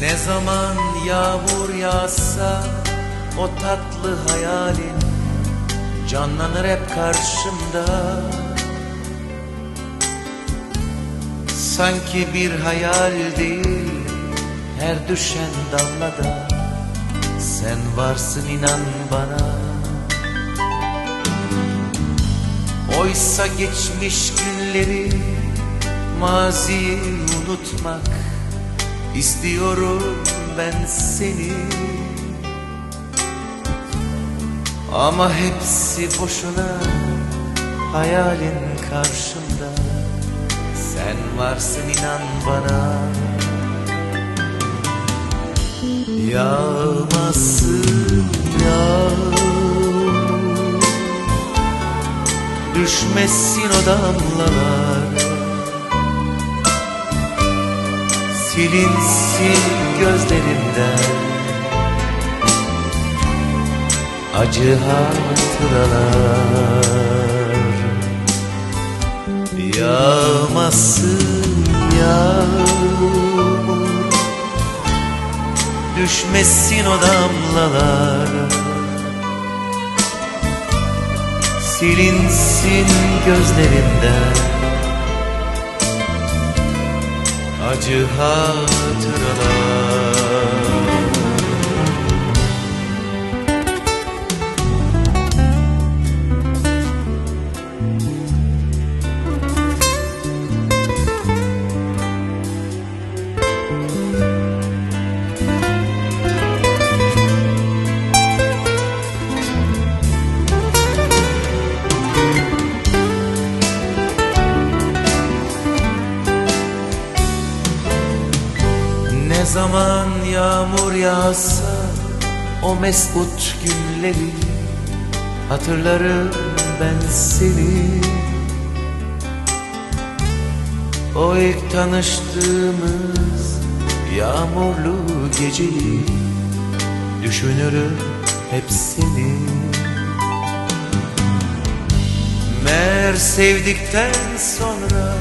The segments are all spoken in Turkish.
Ne zaman yağmur yağsa o tatlı hayalin canlanır hep karşımda. Sanki bir hayal değil her düşen damlada sen varsın inan bana Oysa geçmiş günleri maziyi unutmak istiyorum ben seni. Ama hepsi boşuna hayalin karşımda Sen varsın inan bana. Yağmasın Düşmesin o damlalar. Silinsin gözlerimden. Acı hatıralar. Yağmasın yağmur. Düşmesin o damlalar Silinsin gözlerimden Acı hatıralar zaman yağmur yağsa o mesut günleri Hatırlarım ben seni. O ilk tanıştığımız yağmurlu geceyi Düşünürüm hep seni. Meğer sevdikten sonra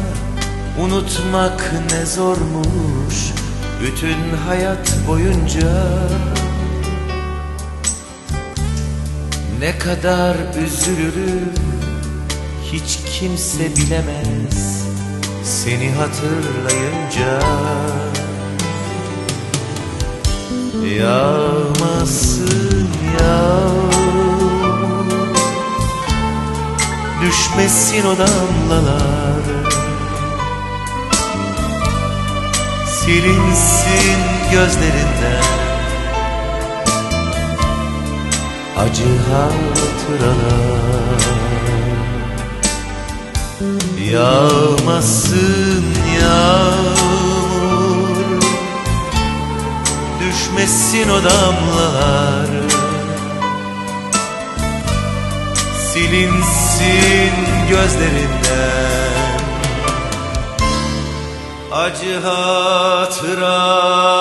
Unutmak ne zormuş Bütün hayat boyunca Ne kadar üzülürüm Hiç kimse bilemez Seni hatırlayınca. Yağmasın yağmur Düşmesin o damlalar Silinsin gözlerinden. Acı hatıralar. Yağmasın yağmur. Düşmesin o damlalar. Silinsin gözlerinden Acı hatıra